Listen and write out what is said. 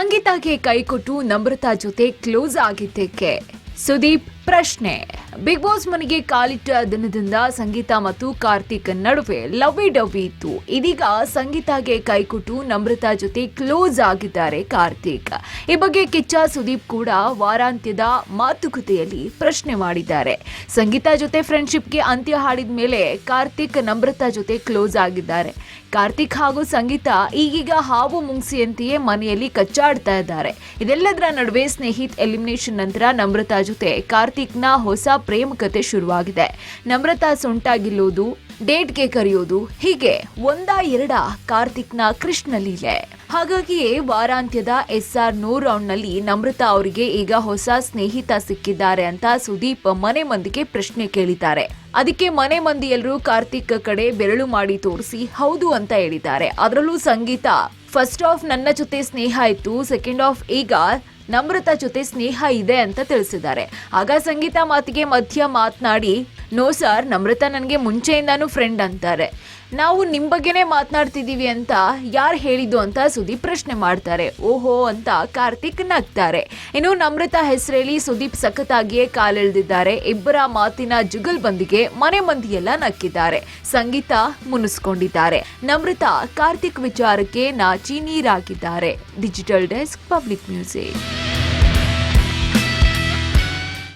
ಸಂಗೀತಗೆ ಕೈಕೊಟ್ಟು ನಮ್ರತಾ ಜೊತೆ ಕ್ಲೋಸ್ ಆಗಿದ್ದಕ್ಕೆ. ಸುದೀಪ್ ಪ್ರಶ್ನೆ. ಬಿಗ್ ಬಾಸ್ ಮನೆಗೆ ಕಾಲಿಟ್ಟ ದಿನದಿಂದ ಸಂಗೀತ ಮತ್ತು ಕಾರ್ತಿಕ್ ನಡುವೆ ಲವ್ವಿ ಡವ್ವಿ ಇತ್ತು. ಇದೀಗ ಸಂಗೀತಗೆ ಕೈಕೊಟ್ಟು ನಮ್ರತಾ ಜೊತೆ ಕ್ಲೋಸ್ ಆಗಿದ್ದಾರೆ ಕಾರ್ತಿಕ್. ಈ ಬಗ್ಗೆ ಕಿಚ್ಚ ಸುದೀಪ್ ಕೂಡ ವಾರಾಂತ್ಯದ ಮಾತುಕತೆಯಲ್ಲಿ ಪ್ರಶ್ನೆ ಮಾಡಿದ್ದಾರೆ. ಸಂಗೀತ ಜೊತೆ ಫ್ರೆಂಡ್ಶಿಪ್ಗೆ ಅಂತ್ಯ ಹಾಡಿದ ಮೇಲೆ ಕಾರ್ತಿಕ್ ನಮ್ರತಾ ಜೊತೆ ಕ್ಲೋಸ್ ಆಗಿದ್ದಾರೆ. ಕಾರ್ತಿಕ್ ಹಾಗೂ ಸಂಗೀತ ಈಗೀಗ ಹಾವು ಮುಂಗ್ಸಿಯಂತೆಯೇ ಮನೆಯಲ್ಲಿ ಕಚ್ಚಾಡ್ತಾ ಇದ್ದಾರೆ. ಇದೆಲ್ಲದರ ನಡುವೆ ಸ್ನೇಹಿತ್ ಎಲಿಮಿನೇಷನ್ ನಂತರ ನಮ್ರತಾ ಜೊತೆ ಕಾರ್ತಿಕ್ನ ಹೊಸ ಪ್ರೇಮ ಕತೆ ಶುರುವಾಗಿದೆ. ನಮ್ರತಾ ಸೊಂಟಾಗಿಲ್ಲೋದು, ಡೇಟ್ಗೆ ಕರೆಯೋದು, ಹೀಗೆ ಒಂದ ಎರಡ ಕಾರ್ತಿಕ್ನ ಕೃಷ್ಣ ಲೀಲೆ. ಹಾಗಾಗಿಯೇ ವಾರಾಂತ್ಯದ ಎಸ್ ಆರ್ ನೋ ರೌಂಡ್ನಲ್ಲಿ ನಮ್ರತಾ ಅವರಿಗೆ ಈಗ ಹೊಸ ಸ್ನೇಹಿತ ಸಿಕ್ಕಿದ್ದಾರೆ ಅಂತ ಸುದೀಪ್ ಮನೆ ಮಂದಿಗೆ ಪ್ರಶ್ನೆ ಕೇಳಿದ್ದಾರೆ. ಅದಕ್ಕೆ ಮನೆ ಮಂದಿ ಎಲ್ಲರೂ ಕಾರ್ತಿಕ್ ಕಡೆ ಬೆರಳು ಮಾಡಿ ತೋರಿಸಿ ಹೌದು ಅಂತ ಹೇಳಿದ್ದಾರೆ. ಅದರಲ್ಲೂ ಸಂಗೀತ. ಫಸ್ಟ್ ಆಫ್ ನನ್ನ ಜೊತೆ ಸ್ನೇಹ ಇತ್ತು, ಸೆಕೆಂಡ್ ಆಫ್ ಈಗ ನಮ್ರತಾ ಜೊತೆ ಸ್ನೇಹ ಇದೆ ಅಂತ ತಿಳಿಸಿದ್ದಾರೆ. ಆಗ ಸಂಗೀತ ಮಾತಿಗೆ ಮಧ್ಯ ಮಾತನಾಡಿ, ನೋ ಸರ್, ನಮ್ರತಾ ನನಗೆ ಮುಂಚೆಯಿಂದಾನು ಫ್ರೆಂಡ್ ಅಂತಾರೆ. ನಾವು ನಿಮ್ಮ ಬಗ್ಗೆನೇ ಮಾತನಾಡ್ತಿದ್ದೀವಿ ಅಂತ ಯಾರು ಹೇಳಿದ್ದು ಅಂತ ಸುದೀಪ್ ಪ್ರಶ್ನೆ ಮಾಡ್ತಾರೆ. ಓಹೋ ಅಂತ ಕಾರ್ತಿಕ್ ನಗ್ತಾರೆ. ಇನ್ನು ನಮ್ರತಾ ಹೆಸರೇಳಿ ಸುದೀಪ್ ಸಖತ್ತಾಗಿಯೇ ಕಾಲೆಳೆದಿದ್ದಾರೆ. ಇಬ್ಬರ ಮಾತಿನ ಜುಗಲ್ಬಂದಿಗೆ ಮನೆ ಮಂದಿಯೆಲ್ಲ ನಕ್ಕಿದ್ದಾರೆ. ಸಂಗೀತ ಮುನಿಸ್ಕೊಂಡಿದ್ದಾರೆ. ನಮ್ರತಾ ಕಾರ್ತಿಕ್ ವಿಚಾರಕ್ಕೆ ನಾಚಿ ನೀರಾಗಿದ್ದಾರೆ. Digital desk public music.